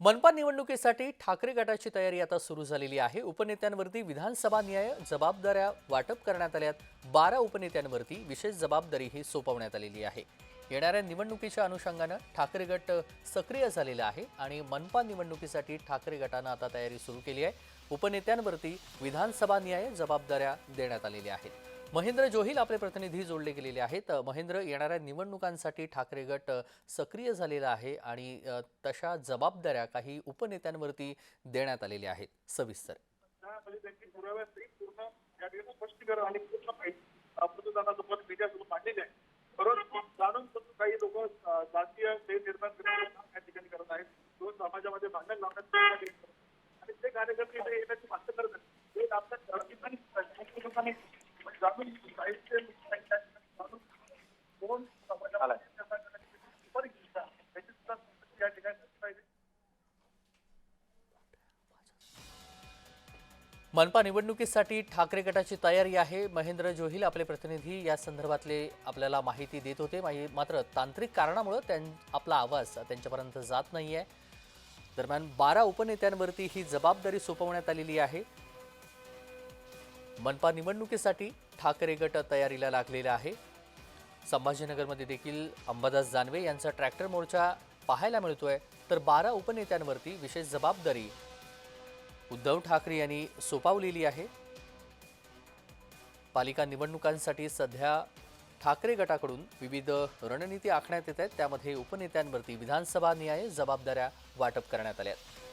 मनपा निवडणुकीसाठी ठाकरे गटाची तयारी आता सुरू झालेली आहे. उपनेत्यांवरती विधानसभा न्याय जबाबदाऱ्या वाटप करण्यात आल्यात. बारा उपनेत्यांवरती विशेष जबाबदारीही सोपवण्यात आलेली आहे. येणाऱ्या निवडणुकीच्या अनुषंगानं ठाकरे गट सक्रिय झालेला आहे आणि मनपा निवडणुकीसाठी ठाकरे गटानं आता तयारी सुरू केली आहे. उपनेत्यांवरती विधानसभा न्याय जबाबदाऱ्या देण्यात आलेल्या आहेत. महेंद्र जोहिल आपले प्रतिनिधी जोडले गेलेले आहेत. महेंद्र येणाऱ्या निवडणुकांसाठी ठाकरे गट सक्रिय झालेला आहे आणि तशा जबाबदाऱ्या काही उपनेत्यांवरती देण्यात आलेल्या आहेत. सविस्तर. पूर्ण स्पष्टीकरण आणि पूर्ण आहे. जाणून काही लोक जातीय निर्माण करत आहेत. दोन समाजामध्ये भांडण लावण्यात आणि ते कार्यकर्ते येण्याची मागणी करत आहेत मनपा निवडणुकीसाठी ठाकरे गटाची तयारी आहे. महेंद्र जोहिल आपले प्रतिनिधी या संदर्भातले आपल्याला माहिती देत होते. मात्र तांत्रिक कारणामुळं त्यां आपला आवाज त्यांच्यापर्यंत जात नाही आहे दरम्यान बारा उपनेत्यांवरती ही जबाबदारी सोपवण्यात आलेली आहे. मनपा निवडणुकीसाठी ठाकरे गट तयारीला लागलेला आहे. संभाजीनगरमध्ये देखील अंबादास जानवे यांचा ट्रॅक्टर मोर्चा पाहायला मिळतोय. तर बारा उपनेत्यांवरती विशेष जबाबदारी उद्धव ठाकरे यांनी सोपावलेली आहे. पालिका निवडणुकांसाठी सध्या ठाकरे गटाकडून विविध रणनीती आखण्यात येत आहेत. त्यामध्ये उपनेत्यांवरती विधानसभा न्याय जबाबदाऱ्या वाटप करण्यात आल्या आहेत.